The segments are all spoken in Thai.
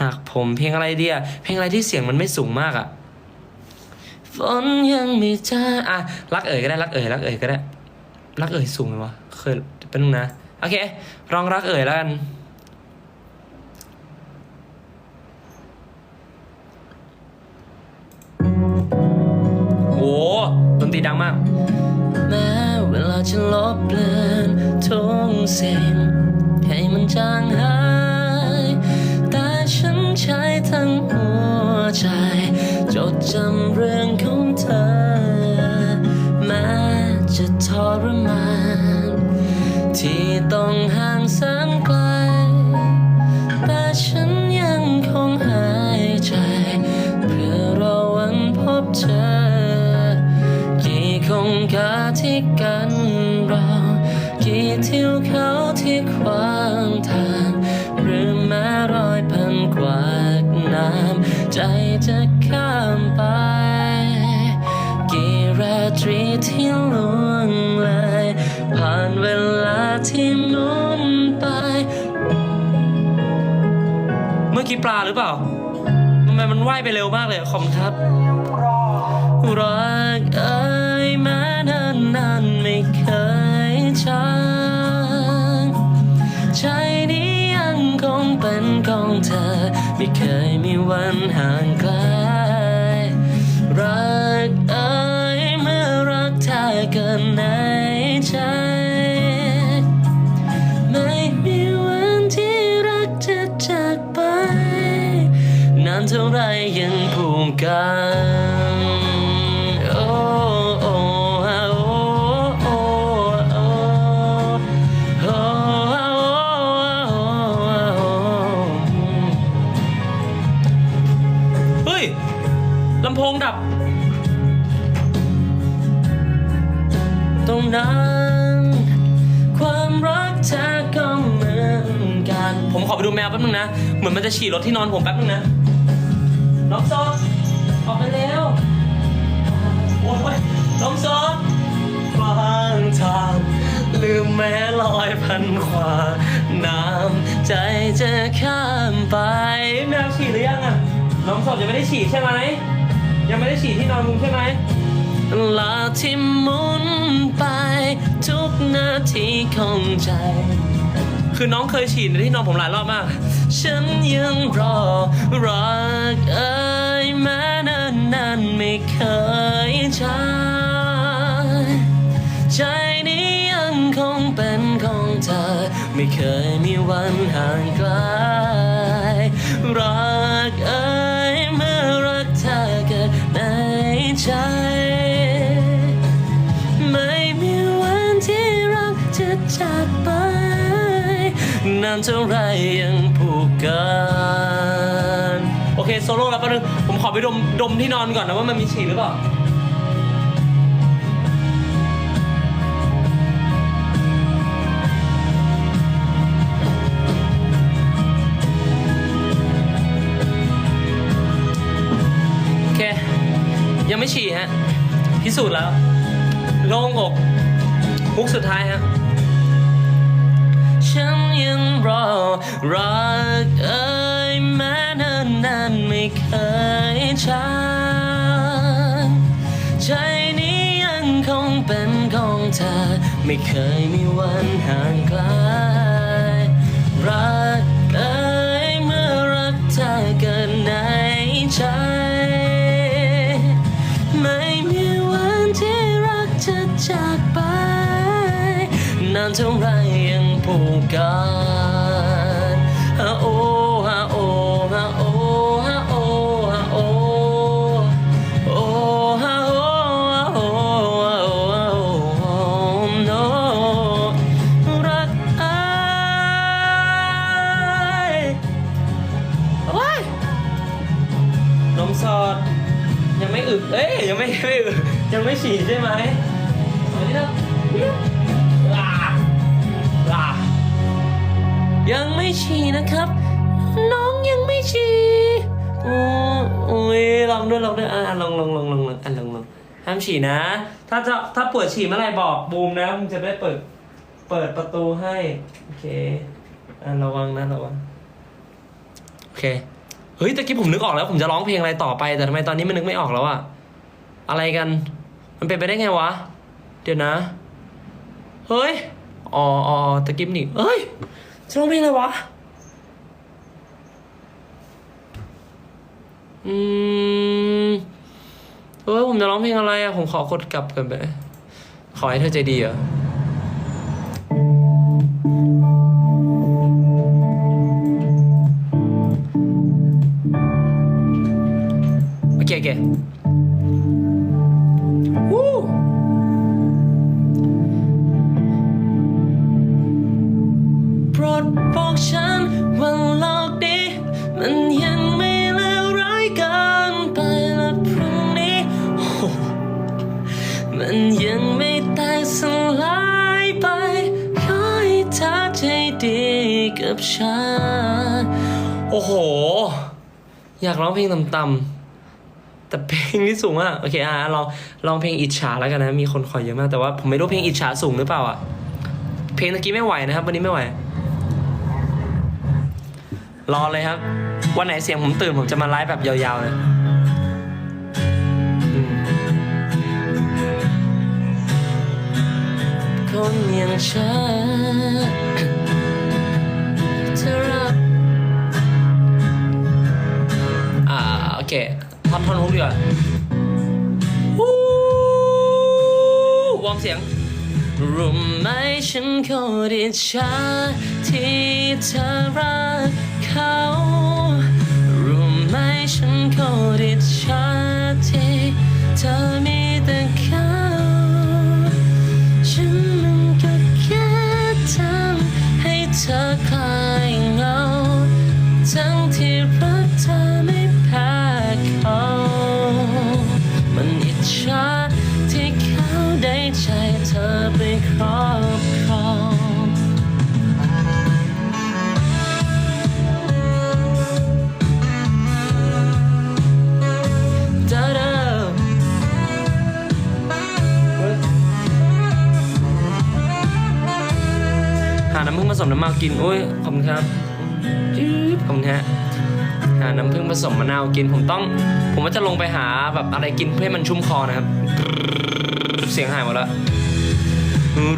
หากผมเพลงอะไรเดียเพลงอะไรที่เสียงมันไม่สูงมากอะฝนยังไม่จ้าอะรักเอ๋ยก็ได้รักเอ๋ยรักเอ๋ยก็ได้รักเอ๋ยสูงไหมวะเคยเป็นงนะโอเคลองรักเอ๋ยแล้วกัน ทิวเขาที่ขวางทางหรือแม้รอยพันกวากน้ำใจจะข้ามไป กี่ราตรีที่ล่วงเลยผ่านเวลาที่หมุนไป เมื่อกี้ปลาหรือเปล่าทำไมมันว่ายไปเร็วมากเลยขอบคุณครับรักเอ นี้ยังคงเป็นของเธอ ไม่เคยมีวันห่างไกล รักเอ่ยเมื่อรักเธอเกินในใจ ไม่มีวันที่รักจะจากไป นานเท่าไรยังผูกกัน เหมือนมันจะฉี่รถที่นอนผมแป๊บนึงนะน้องซอสออกไปแล้วโอ้ยน้องซอสฟางทางลืมแม้ลอยพันขวาน้ำใจจะข้ามไปแมวฉี่หรือยังอะน้องซอสยังไม่ได้ฉี่ใช่ไหมยังไม่ได้ฉี่ที่นอนมึงใช่ไหมลาที่หมุนไป ทุกนาทีของใจ คือน้องเคยฉีดในที่นอนผมหลายรอบมาก ฉันยังรอรักเอ่ยแม้นานนานไม่เคยจางใจนี้ยังคงเป็นของเธอ ไม่เคยมีวันห่างไกล ไปดมดมที่นอนก่อนนะว่ามันมีฉี่หรือเปล่าโอเค ยังไม่ฉี่ฮะ พิสูจน์แล้ว โล่งอกมุกสุดท้ายฮะฉันยังรอรักเอ่ยแม้นานนานไม่เคย จาใจนี้ยังคงเป็นของเธอ ไม่เคยมีวันห่างไกลรักเอ่ยเมื่อรักเธอเกินในใจ ไม่มีวันที่รักจะจากไป นานเท่าไรยังผูกกัน ยังไม่ฉี่ใช่ไหมเอาดิครับอ่าอ่ายังไม่ฉี่นะครับ น้องยังไม่ฉี่โอ้โอ้ยลองด้วยลองด้วยอะลองลองลองลองลองอะลองลองห้ามฉี่นะ ถ้าจะถ้าปวดฉี่เมื่อไหร่บอกบูมนะมึงจะได้เปิด เปิดประตูให้ โอเคอะระวังนะระวัง โอเค เฮ้ยตะกี้ผมนึกออกแล้ว ผมจะร้องเพลงอะไรต่อไป แต่ทำไมตอนนี้มันนึกไม่ออกแล้วอะอะไรกัน มันเป็นไปได้ไงวะ เดี๋ยวนะ เฮ้ย อ๋ออ๋อตะกี้นี่เฮ้ยจะร้องเพลงอะไรวะ อืมเออผมจะร้องเพลงอะไรอะผมขอกดกลับกันไป ขอให้เธอใจดีเหรอโอเคโอเค ฉันโอ้โห อยากร้องเพลงต่ำๆแต่เพลงนี้สูงอะโอเคอะลองลองเพลงอิจฉาแล้วกันนะ มีคนขอเยอะมาก แต่ว่าผมไม่รู้เพลงอิจฉาสูงหรือเปล่าอะเพลงตะกี้ไม่ไหวนะครับ วันนี้ไม่ไหว รอเลยครับ วันไหนเสียงผมตื่นผมจะมาไลฟ์แบบยาวๆเลยคนอย่างฉัน ท่อนท่อนฮุกดีกว่าวูวอร์มเสียงรู้ไหมฉันโคตรอิจฉาที่เธอรักเขารู้ไหมฉันโคตรอิจฉาที่เธอมีแต่เขา น้ำผึ้งผสมน้ำมะนาวกินโอ้ยขอบคุณครับจี๊บขอบคุณฮะหาน้ำผึ้งผสมมะนาวกินผมต้อง ผมว่าจะลงไปหาแบบอะไรกินเพื่อให้มันชุ่มคอนะครับ เสียงหายหมดแล้ว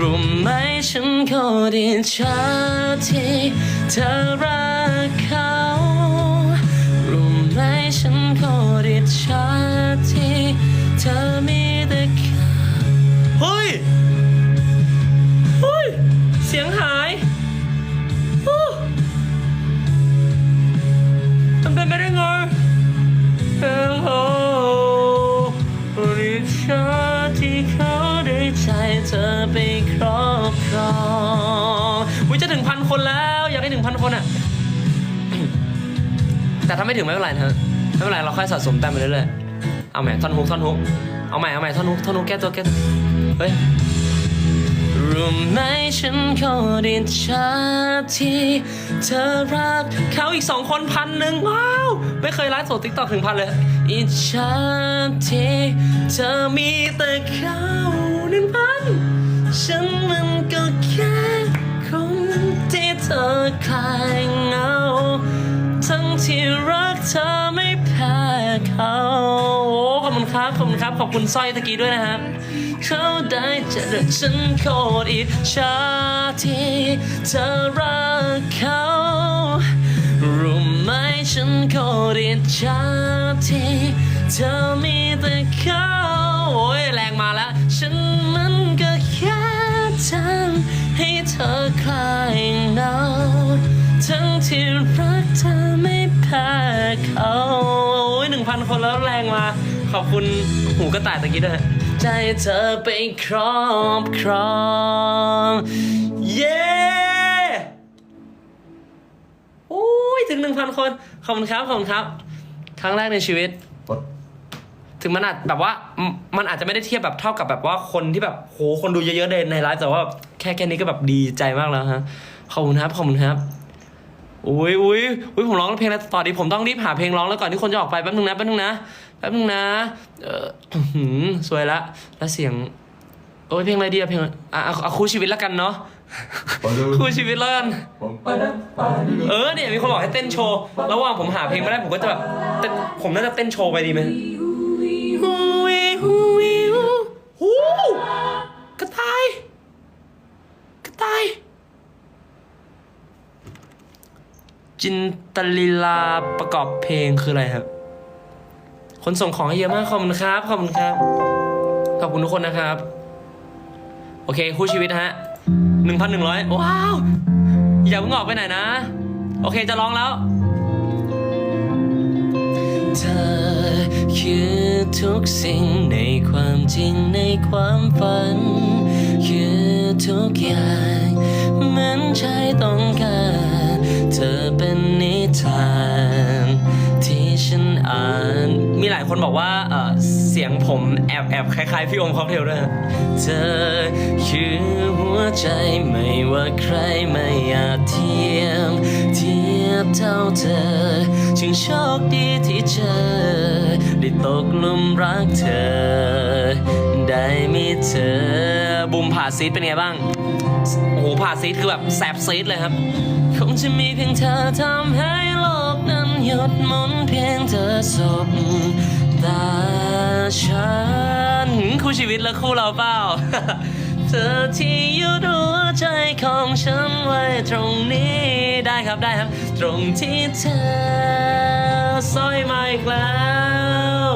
รู้ไหมฉันโคตรอิจฉาที่เธอรักเขารู้ไหมฉันโคตรอิจฉาที่เธอมีแต่เขาเฮ้ย เฮ้ย เสียงหาย แต่ถ้าไม่ถึงไม่เป็นไรนะไม่เป็นไรเราค่อยสะสมแต้มไปเรื่อยๆเอาใหม่ท่อนฮุกท่อนฮุกเอาใหม่เอาใหม่ท่อนฮุกท่อนฮุกแก้ตัวแก้ตัวเฮ้ยรู้ไหมฉันโคตรอิจฉาที่เธอรักเขาอีกสองคนพันหนึ่งว้าว ไม่เคยไลฟ์สดติ๊กต็อกถึงพันเลยอิจฉาที่เธอมีแต่เขาหนึ่งพันฉันมันก็แค่คนที่เธอคลายเหงา ที่รักเธอไม่แพ้เขาโอ้ขอบคุณครับขอบคุณครับขอบคุณสร้อยตะกี้ด้วยนะครับเขาได้เจอฉันโคตรอิจฉาที่เธอรักเขารู้ไหมฉันโคตรอิจฉาที่เธอมีแต่เขาโอ้ยแรงมาแล้วฉันมันก็แค่ทำให้เธอคลายหงาวทั้งที่รัก พันคนแล้วแรงมา ขอบคุณหูกระต่ายตะกี้ด้วยใจเธอไปครอบครอง เย้โอ้ยถึงหนึ่งพันคน ขอบคุณครับ ขอบคุณครับ ครั้งแรกในชีวิต ถึงมันอาจแบบว่า มันอาจจะไม่ได้เทียบแบบเท่ากับแบบว่าคนที่แบบโหคนดูเยอะๆในไลฟ์แต่ว่าแค่แค่นี้ก็แบบดีใจมากแล้วฮะ ขอบคุณครับ ขอบคุณครับ อุ้ยอุ้ยอุ้ยผมร้องเพลงแล้วต่อดีผมต้องรีบหาเพลงร้องแล้วก่อนที่คนจะออกไปแป๊บนึงนะแป๊บนึงนะแป๊บนึงนะ เอออื้อหือสวยละแล้วเสียง โอ้ยเพลงอะไรดีอะเพลงอะอะเอาเอาคู่ชีวิตแล้วกันเนาะคู่ชีวิตแล้วกันเออเนี่ยมีคนบอกให้เต้นโชว์ระหว่างผมหาเพลงไม่ได้ผมก็จะแบบเต้นผมน่าจะเต้นโชว์ไปดีไหมฮูวีฮูวีฮูฮูกระต่าย กระต่าย จินตลีลาประกอบเพลงคืออะไรครับ คนส่งของเยอะมากขอบคุณครับ ขอบคุณครับ ขอบคุณทุกคนนะครับ โอเค คู่ชีวิตนะฮะหนึ่งพันหนึ่งร้อยว้าว อย่าเพิ่งออกไปไหนนะ โอเคจะร้องแล้วเธอคือทุกสิ่งในความจริงในความฝัน คือทุกอย่างเหมือนใจต้องการ ธอเป็นนิทาน ที่ฉันอ่าน มีหลายคนบอกว่าเอ่อเสียงผมแอบแอบคล้ายๆพี่อมคอปเทลด้วยฮะเธอคือหัวใจไม่ว่าใครไม่อาจเทียม เทียบเท่าเธอ จึงโชคดีที่เจอ ได้ตกหลุมรักเธอ ได้มีเธอบุมผ่าซีดเป็นไงบ้าง โอ้โหผ่าซีดคือแบบแสบซีดเลยครับ คงจะมีเพียงเธอทำให้โลกนั้นหยุดหมุนเพียงเธอสบตาฉันคู่ชีวิตและคู่เราเปล่า เธอที่หยุดหัวใจของฉันไว้ตรงนี้ได้ครับได้ครับ ตรงที่เธอสร้อยมาอีกแล้ว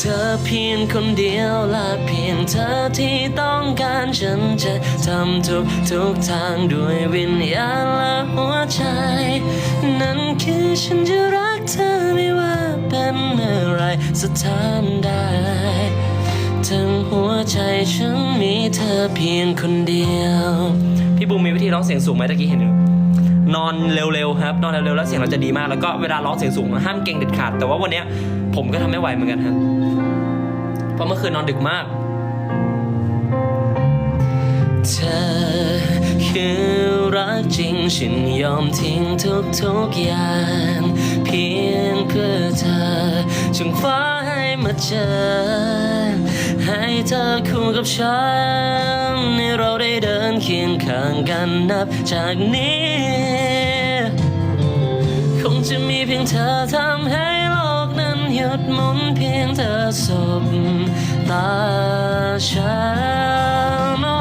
เธอเพียงคนเดียวและเพียงเธอที่ต้องการฉันจะทำทุกทุกทางด้วยวิญญาณและหัวใจ นั่นคือฉันจะรักเธอไม่ว่าเป็นเมื่อไรสถานใดทั้งหัวใจฉันมีเธอเพียงคนเดียว พี่บูมมีวิธีร้องเสียงสูงไหมตะกี้เห็นอยู่ นอนเร็วๆครับ นอนเร็วๆแล้วเสียงเราจะดีมาก แล้วก็เวลาร้องเสียงสูงห้ามเก่งเด็ดขาด แต่ว่าวันนี้ผมก็ทำไม่ไหวเหมือนกันครับ เพราะเมื่อคืนนอนดึกมาก เธอคือรักจริงฉันยอมทิ้งทุกทุกๆอย่าง เพียงเพื่อเธอจงฟ้าให้มาเจอ ให้เธอคู่กับฉันให้เราได้เดินเคียงข้างกันนับจากนี้ คงจะมีเพียงเธอทำให้โลกนั้นหยุดหมุนเพียงเธอสบตาฉันโอ้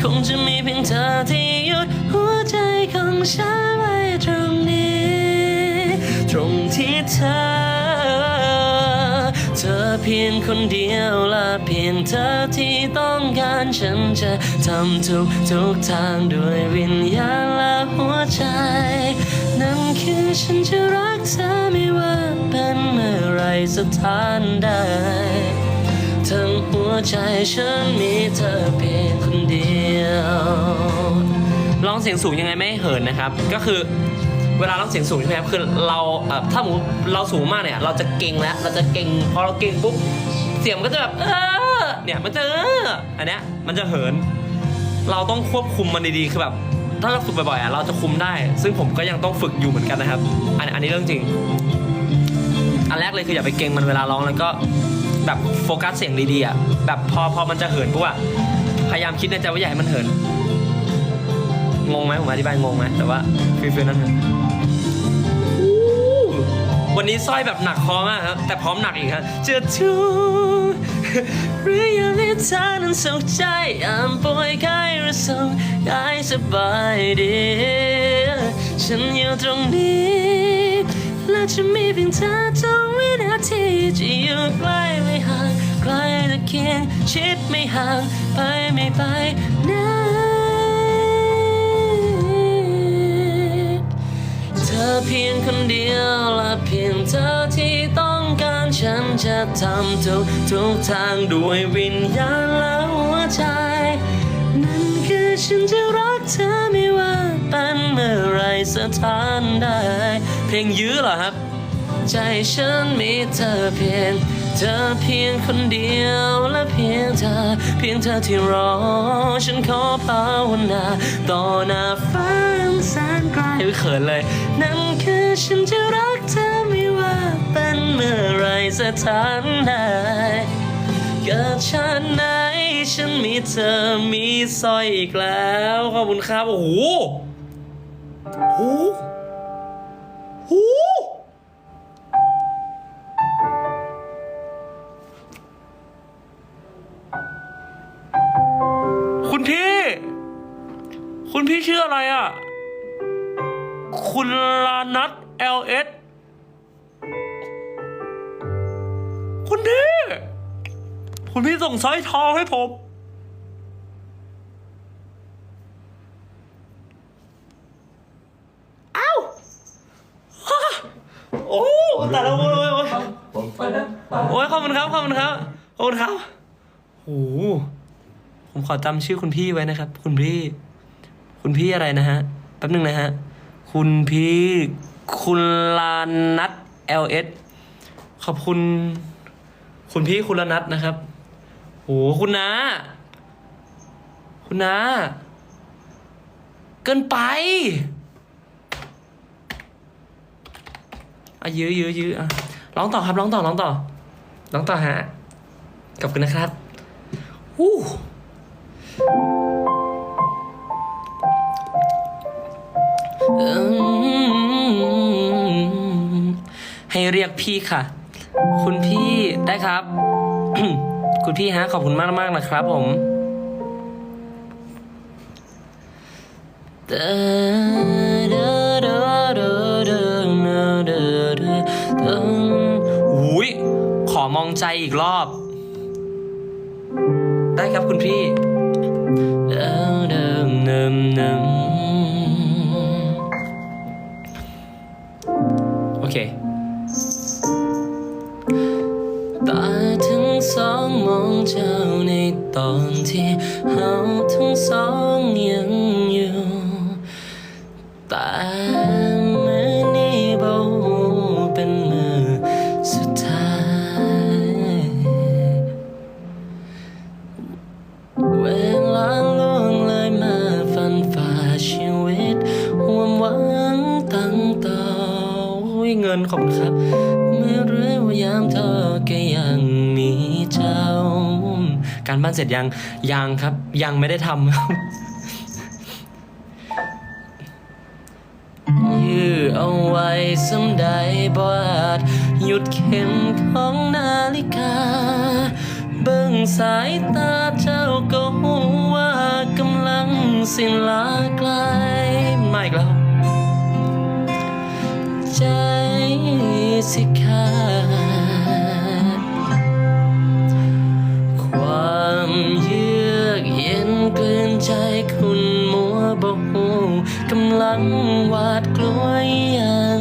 คงจะมีเพียงเธอที่หยุดหัวใจของฉันไว้ตรงนี้ ตรงที่เธอ พียงคนเดียวและเพียงเธอที่ต้องการฉันจะทำทุกทุกทางด้วยวิญญาณและหัวใจ นั่นคือฉันจะรักเธอไม่ว่าเป็นเมื่อไรสถานใดทั้งหัวใจฉันมีเธอเพียงคนเดียวร้องเสียงสูงยังไงไม่เหินนะครับ ก็คือ เวลาร้องเสียงสูงใช่ไหมครับคือเราเอ่อถ้าหมูเราสูงมากเนี่ย เราจะเก่งแล้ว เราจะเก่งพอเราเก่งปุ๊บเสียงมันก็จะแบบเออเนี่ยมันจะเอออันเนี้ยมันจะเหิน เราต้องควบคุมมันดีๆคือแบบถ้าเราฝึกบ่อยๆอะเราจะคุมได้ ซึ่งผมก็ยังต้องฝึกอยู่เหมือนกันนะครับ อันอันนี้เรื่องจริง อันแรกเลยคืออย่าไปเก่งมันเวลาร้องแล้วก็แบบโฟกัสเสียงดีๆอะแบบพอพอมันจะเหินปุ๊บอะพยายามคิดในใจว่าอย่าให้มันเหินงงไหมผมอธิบายงงไหมแต่ว่าฟิลฟิลนั้นนะ วันนี้สร้อยแบบหนักคอมากครับ แต่พร้อมหนักอีกครับจะทุกข์หรือยังให้เธอนั้นสุขใจยามป่วยไข้หรือสุขกายสบายดี ฉันอยู่ตรงนี้และจะมีเพียงเธอทุกวินาทีจะอยู่ใกล้ไม่ห่างใกล้จะเคียงชิดไม่ห่างไปไม่ไปน อเพียงคนเดียวและเพียงเธอที่ต้องการฉันจะทำทุกทุกทางด้วยวิญญาณและหัวใจ นั่นคือฉันจะรักเธอไม่ว่าเป็นเมื่อไรสถานใดเพลงยื้อเหรอครับ ใจฉันมีเธอเพียงเธอเพียงคนเดียวและเพียงเธอ เพียงเธอที่รอ ฉันขอภาวนาต่อหน้าฟ้า แสนไกลอุ๊ยเขินเลย นั่นคือฉันจะรักเธอไม่ว่าเป็นเมื่อไรสถานใดเกิดชาติไหนฉันมีเธอมีสร้อยอีกแล้ว ขอบคุณครับ โอ้โหโอ้ คุณลานัท LS คุณพี่คุณพี่ส่งสร้อยทองให้ผม เอ้าฮ่าโอ้แต่ละโอ้ยโอ้ยผมไปแล้วโอ้ยขอบคุณครับ ขอบคุณครับ ขอบคุณครับโอ้โหผมขอจำชื่อคุณพี่ไว้นะครับ คุณพี่ คุณพี่อะไรนะฮะ แป๊บหนึงนะฮะ คุณพี่คุณลานัท LS ขอบคุณ คุณพี่คุณลานัทนะครับโอ้คุณน้าคุณน้าเกินไปอะยื้อยื้อยื้ออะร้องต่อครับร้องต่อร้องต่อร้องต่อฮะขอบคุณนะครับวู้ ให้เรียกพี่ค่ะ คุณพี่ได้ครับ คุณพี่ฮะ ขอบคุณมากมากนะครับผมอุ้ยขอมองใจอีกรอบ ได้ครับคุณพี่เดิมเดิมเดิมเดิมโอ สร็จยังยังครับ ยังไม่ได้ทำยื้อเอาไว้สำใดบาจหยุดเข็มของนาฬิกา เบิ่งสายตาเจ้าก็หูว่ากำลังสิ้นลาไกลมาอีกแล้ว ใจสิขาด ความเยือกเย็นเกินใจคุณมัวบหูกำลังหวาดกลัวอย่าง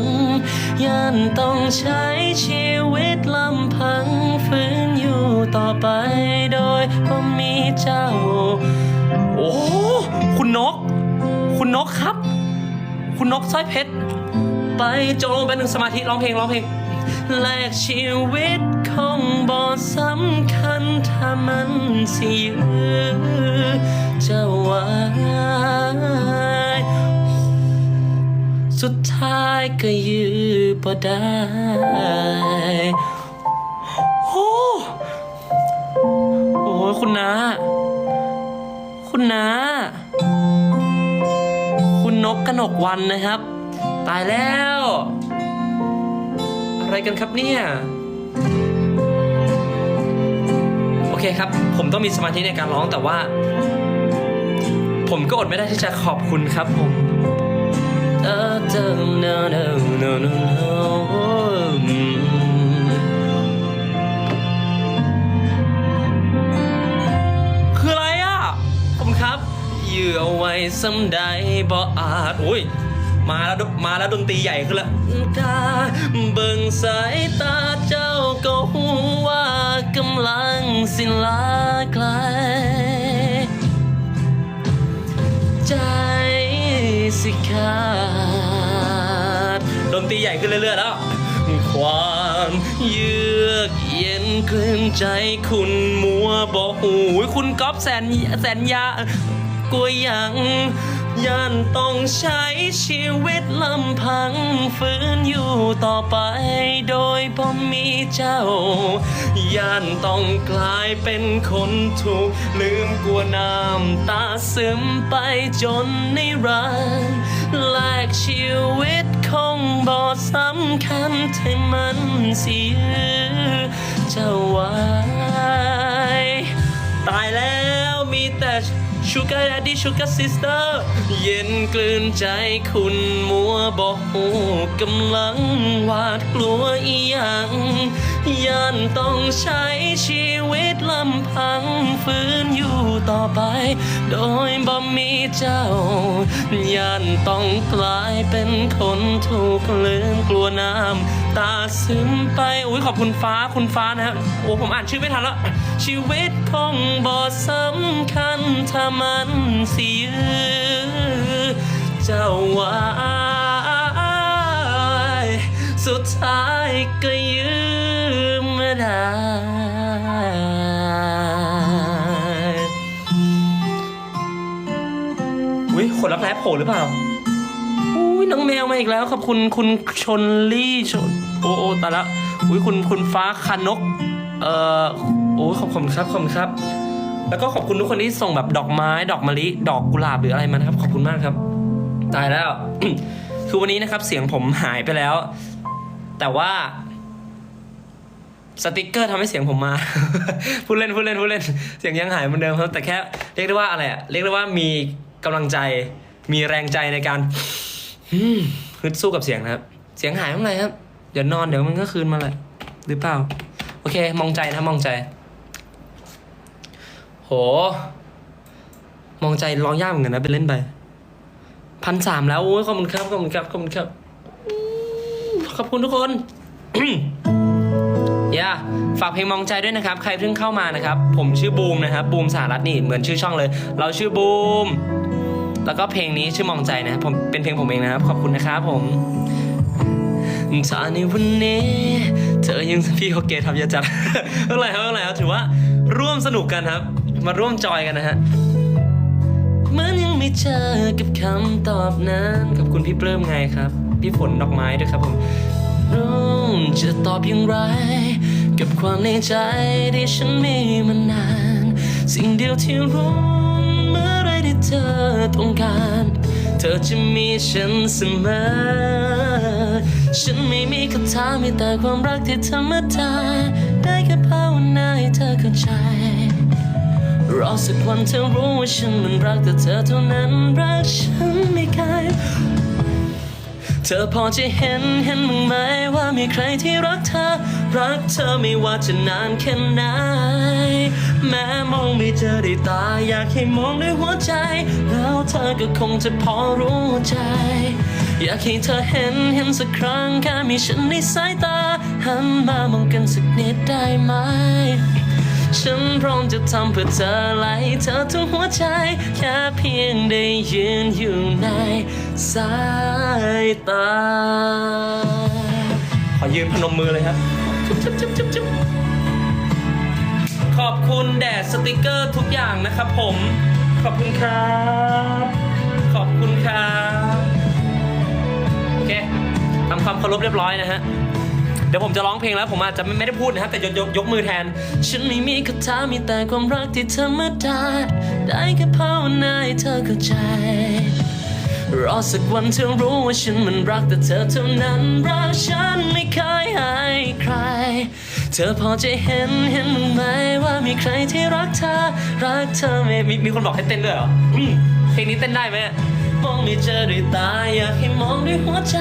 ย่านต้องใช้ชีวิตลำพังฝืนอยู่ต่อไปโดยบ่มีเจ้า โอ้คุณนก คุณนกครับ คุณนกสร้อยเพชร ไปโจงไปหนึ่งสมาธิร้องเพลงร้องเพลงแลกชีวิต คงบ่สำคัญถ้ามันสิยือจะไว้สุดท้ายก็ยือบ่ได้โอ้โอ้ยคุณนาคุณนาคุณนกกนกวันนะครับ ตายแล้ว อะไรกันครับเนี่ย อเคครับ ผมต้องมีสมาธิในการร้องแต่ว่า ผมก็อดไม่ได้ที่จะขอบคุณครับผมคืออะไรอะผมครับเหยื่อไว้สำใดบ่อาจอุ้ยมาแล้วมาแล้วดนตรีใหญ่ขึ้นแล้วเบิ่งสายตาเจ้าก็หูว่า กำลังสิ้นลาไกล ใจสิขาดดนตรีใหญ่ขึ้นเรื่อยๆแล้ว ความเยือกเย็นกลืนใจคุณมัวบอกหูยคุณก๊อฟแสนแสนยากลัวยังย่านต้องใช้ชีวิตลำพังฝืนอยู่ต่อไปโดยบ่มีเจ้า ย่านต้องกลายเป็นคนถูก ลืมกลัวน้ำตาซึมไปจนนิรันดร์แลกชีวิตคงบ่สำคัญที่มันเสียเจ้าไว้ตายแล้วมีแต่ชูการ d ดดี้ชูการ์ซิสเตอร์ เย็นกลืนใจคุณมัวบอกกำลังหวาดกลัวอีหยัง ย่านต้องใช้ชีวิตลำพังฝืนอยู่ต่อไป โดยบ่มีเจ้า ย่านต้องกลายเป็นคนถูกลืมกลัวน้ำตาซึมไป อุ้ยขอบคุณฟ้าคุณฟ้านะฮะโอ้ผมอ่านชื่อไม่ทันแล้วชีวิตคงบ่สำคัญถ้ามันเสียเจ้าไว้สุดท้ายก็ยืม ได้ อุ้ยขนรักแร้โผล่หรือเปล่า อุ้ยน้องแมวมาอีกแล้ว ขอบคุณคุณชนลี่ชนโอ้โอตายละ อุ้ยคุณคุณฟ้าคานก เอ่อ โอ้ยขอบคุณครับขอบคุณครับ แล้วก็ขอบคุณทุกคนที่ส่งแบบดอกไม้ ดอกมะลิ ดอกกุหลาบหรืออะไรมานะครับ ขอบคุณมากครับ ตายแล้ว คือวันนี้นะครับเสียงผมหายไปแล้ว แต่ว่า สติกเกอร์ทำให้เสียงผมมา พูดเล่นพูดเล่นพูดเล่น เสียงยังหายเหมือนเดิมครับ แต่แค่เรียกได้ว่าอะไรอะเรียกได้ว่ามีกำลังใจ มีแรงใจในการฮึดสู้กับเสียงนะครับ เสียงหายเมื่อไหร่ครับ เดี๋ยวนอนเดี๋ยวมันก็คืนมาเลยหรือเปล่า โอเค มองใจนะมองใจ โห มองใจร้องยากเหมือนกันนะไปเล่นไปพันสามแล้วโอ้ยขอบคุณครับขอบคุณครับขอบคุณครับ ขอบคุณทุกคน ย่าฝากเพลงมองใจด้วยนะครับ ใครเพิ่งเข้ามานะครับ ผมชื่อบูมนะครับบูมสารัตน์นี่เหมือนชื่อช่องเลย เราชื่อบูม แล้วก็เพลงนี้ชื่อมองใจนะครับผมเป็นเพลงผมเองนะครับ ขอบคุณนะครับผมถ้าในวันนี้เธอยังพี่เขาเกตทำยาจัดเมื่อไหร่ครับเมื่อไหร่ครับถือว่าร่วมสนุกกันครับ มาร่วมจอยกันนะฮะเหมือนยังไม่เจอกับคำตอบนั้นขอบคุณพี่เปลื้มไงครับ พี่ฝนดอกไม้ด้วยครับผม จะตอบอย่างไร กับความในใจที่ฉันมีมานาน สิ่งเดียวที่รู้เมื่อไรที่เธอต้องการ เธอจะมีฉันเสมอ ฉันไม่มีคำถามมีแต่ความรักที่ธรรมดาได้แค่ภาวนาให้เธอเข้าใจรอสักวันเธอรู้ว่าฉันมันรักแต่เธอเท่านั้นรักฉันไม่เคย เธอพอจะเห็นเห็นมึงไหมว่ามีใครที่รักเธอ รักเธอไม่ว่าจะนานแค่ไหน แม้มองไม่เจอด้วยตาอยากให้มองด้วยหัวใจ แล้วเธอก็คงจะพอรู้ใจ อยากให้เธอเห็นเห็นสักครั้งแค่มีฉันในสายตา หันมามองกันสักนิดได้ไหม ฉันพร้อมจะทำเพื่อเธอไล่เธอทุกหัวใจ แค่เพียงได้ยืนอยู่ในสายตา ขอยืนพนมมือเลยครับจุ๊บจุ๊บจุ๊บจุ๊บจุ๊บขอบคุณแดดสติกเกอร์ทุกอย่างนะครับผม ขอบคุณครับ ขอบคุณครับ โอเคทำความเคารพเรียบร้อยนะฮะเดี๋ยวผมจะร้องเพลงแล้วผมอาจจะไม่ได้พูดนะครับแต่ยกยกยกมือแทน ฉันไม่มีคำถามีแต่ความรักที่ธรรมดาได้แค่ภาวนาให้เธอเข้าใจรอสักวันเธอรู้ว่าฉันมันรักแต่เธอเท่านั้นรักฉันไม่เคยให้ใคร เธอพอจะเห็นเห็นมึงไหมว่ามีใครที่รักเธอ รักเธอไม่มีมีคนบอกให้เต้นด้วยเหรอเพลงนี้เต้นได้ไหม มองไม่เจอด้วยตาอยากให้มองด้วยหัวใจ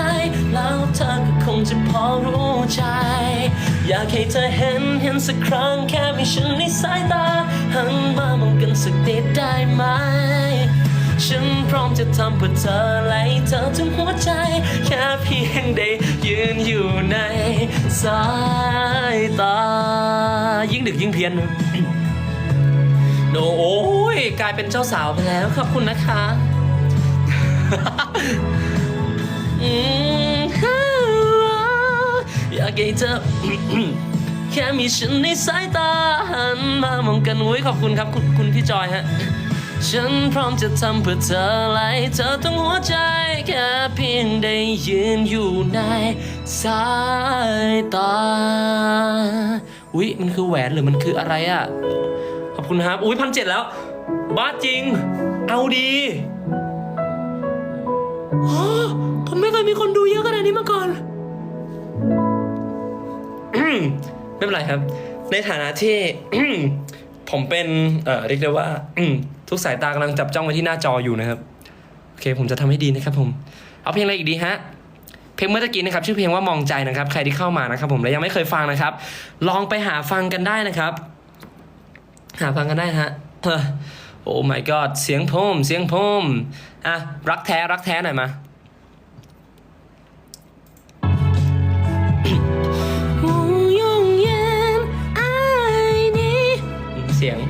แล้วเธอก็คงจะพอรู้ใจ อยากให้เธอเห็นเห็นสักครั้งแค่มีฉันในสายตา หันมามองกันสักนิดได้ไหม ฉันพร้อมจะทำเพื่อเธอไล่เธอถึงหัวใจ แค่เพียงได้ยืนอยู่ในสายตา ยิ่งดึกยิ่งเพี้ยนโอ้ยกลายเป็นเจ้าสาวไปแล้วขอบคุณนะคะ อยากให้เธอแค่มีฉันในสายตาหันมามองกันอุ้ยขอบคุณครับคุณคุณพี่จอยฮะ ฉันพร้อมจะทำเพื่อเธอและให้เธอต้องหัวใจ แค่เพียงได้ยืนอยู่ในสายตา อุ๊ย มันคือแหวนหรือมันคืออะไรอะขอบคุณครับ อุ๊ยพันเจ็ดแล้ว บ้าจริง เอาดี ผมไม่เคยมีคนดูเยอะขนาดนี้มาก่อน ไม่เป็นไรครับ ในฐานะที่ ผมเป็นเอ่อเรียกได้ว่า ทุกสายตากำลังจับจ้องไปที่หน้าจออยู่นะครับ โอเค ผมจะทำให้ดีนะครับผม เอาเพลงอะไรอีกดีฮะเพลงเมื่อตะกี้นะครับชื่อเพลงว่ามองใจนะครับ ใครที่เข้ามานะครับ ผมและยังไม่เคยฟังนะครับ ลองไปหาฟังกันได้นะครับ หาฟังกันได้ฮะเฮ้อโอ้ my god เสียงผมเสียงผม อะ รักแท้รักแท้หน่อยมาเสียง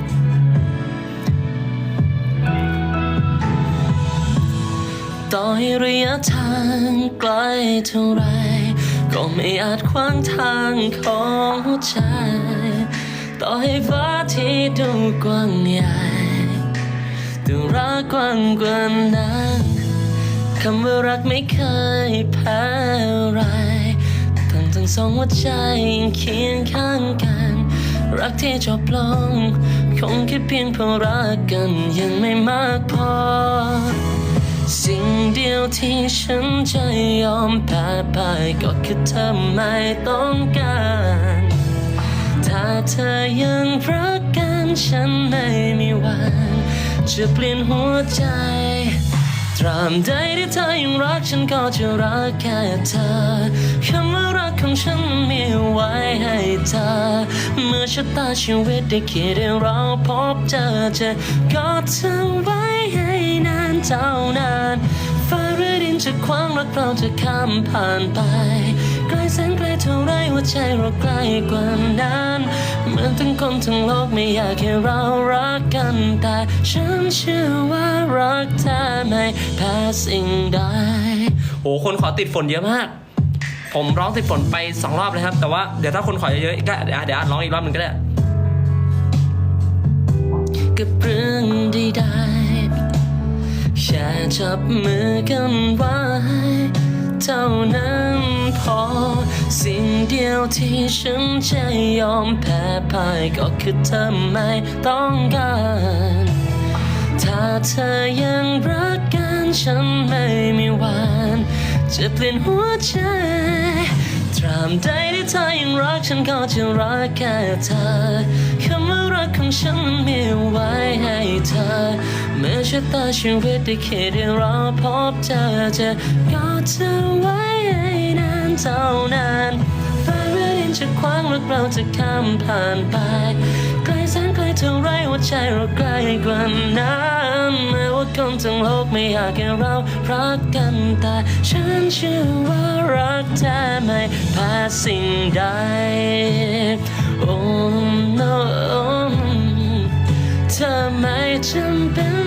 ต่อให้ระยะทางไกลเท่าไร ก็ไม่อาจขวางทางของหัวใจ ต่อให้ฟ้าที่ดูกว้างใหญ่ ดูรักกว้างกว่านั้นคำว่ารักไม่เคยแพ้อะไรทั้งทั้งสองหัวใจยังเคียงข้างกัน รักที่จบลง คงแค่เพียงเพราะรักกันยังไม่มากพอ สิ่งเดียวที่ฉันจะยอมแพ้ไปก็คือเธอไม่ต้องการถ้าเธอยังรักกันฉันไม่มีวัน จะเปลี่ยนหัวใจ ตราบใดที่เธอยังรักฉันก็จะรักแค่เธอ คำว่ารักของฉันมีไว้ให้เธอ เมื่อชะตาชีวิตได้คิดให้เราพบเจอจะกอดเธอไว้ให้นานเท่านานฟ้าหรือดินจะขวางรักเราจะข้ามผ่านไปไกลแสนไกลเท่าไรหัวใจเราใกล้กว่านั้นเหมือน ทั้งคนทั้งโลกไม่อยากให้เรารักกันแต่ฉันเชื่อว่ารักเธอไม่แพ้สิ่งใดโอ้คนขอติดฝนเยอะมาก ผมร้องติดฝนไปสองรอบเลยครับ แต่ว่าเดี๋ยวถ้าคนขอเยอะๆก็เดี๋ยวเดี๋ยวอาจร้องอีกรอบหนึ่งก็ได้กับเรื่องใดๆแค่จับมือกันไว้ เท่านั้นพอ สิ่งเดียวที่ฉันจะยอมแพ้พ่ายก็คือเธอไม่ต้องการ ถ้าเธอยังรักกันฉันไม่มีวัน จะเปลี่ยนหัวใจ ตราบใดที่เธอยังรักฉันก็จะรักแค่เธอคำว่ารักของฉันมีไว้ให้เธอ เมื่อชะตาชีวิตได้คิดให้เราพบเจอจะกอดเธอไว้ให้นานเท่านานฟ้าเรือดินจะขวางรักเราจะข้ามผ่านไปไกลแสนไกลเท่าไรหัวใจเราใกล้กว่านั้นแม้ว่าคนทั้งโลกไม่อยากให้เรารักกันแต่ฉันเชื่อว่ารักแท้ไม่แพ้สิ่งใด Oh no เธอไม่จำเป็น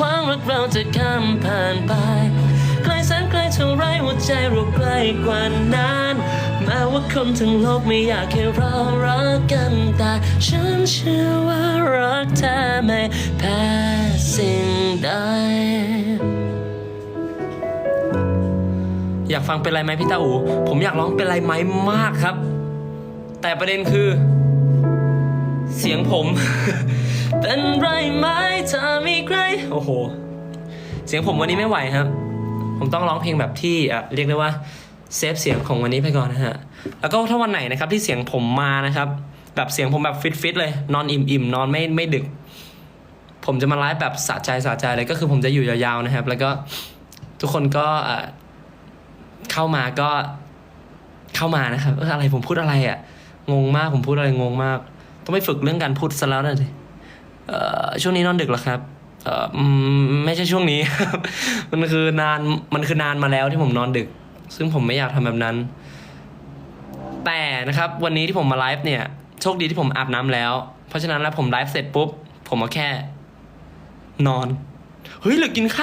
รือดินจะขวางรักเราจะข้ามผ่านไปไกลแสนไกลเท่าไรหัวใจเราใกล้กว่านั้นแม้ว่าคนทั้งโลกไม่อยากให้เรารักกันแต่ฉันเชื่อว่ารักเธอไม่แพ้สิ่งใดอยากฟังเป็นไรไหมพี่ตาอูผมอยากร้องเป็นไรไหมมากครับ แต่ประเด็นคือ เสียงผม เป็นไรไหมถ้ามีใคร โอ้โห เสียงผมวันนี้ไม่ไหวครับ ผมต้องร้องเพลงแบบที่อะเรียกได้ว่าเซฟเสียงของวันนี้ไปก่อนนะฮะ แล้วก็ถ้าวันไหนนะครับที่เสียงผมมานะครับ แบบเสียงผมแบบฟิตฟิตๆเลย นอนอิ่มอิ่มๆ นอนไม่ไม่ดึก ผมจะมาไลฟ์แบบสะใจสะใจเลยก็คือผมจะอยู่ยาวๆนะครับ แล้วก็ทุกคนก็เข้ามาก็เข้ามานะครับอะไรผมพูดอะไรอะงงมากผมพูดอะไรงงมาก ต้องไปฝึกเรื่องการพูดซะแล้วนะสิ ช่วงนี้นอนดึกแล้วครับไม่ใช่ช่วงนี้มันคือนานมันคือนานมาแล้วที่ผมนอนดึก ซึ่งผมไม่อยากทำแบบนั้น แต่นะครับ วันนี้ที่ผมมาไลฟ์เนี่ยโชคดีที่ผมอาบน้ำแล้ว เพราะฉะนั้นแล้วผมไลฟ์เสร็จปุ๊บ ผมก็แค่ นอน เฮ้ยเหลือกินข้าว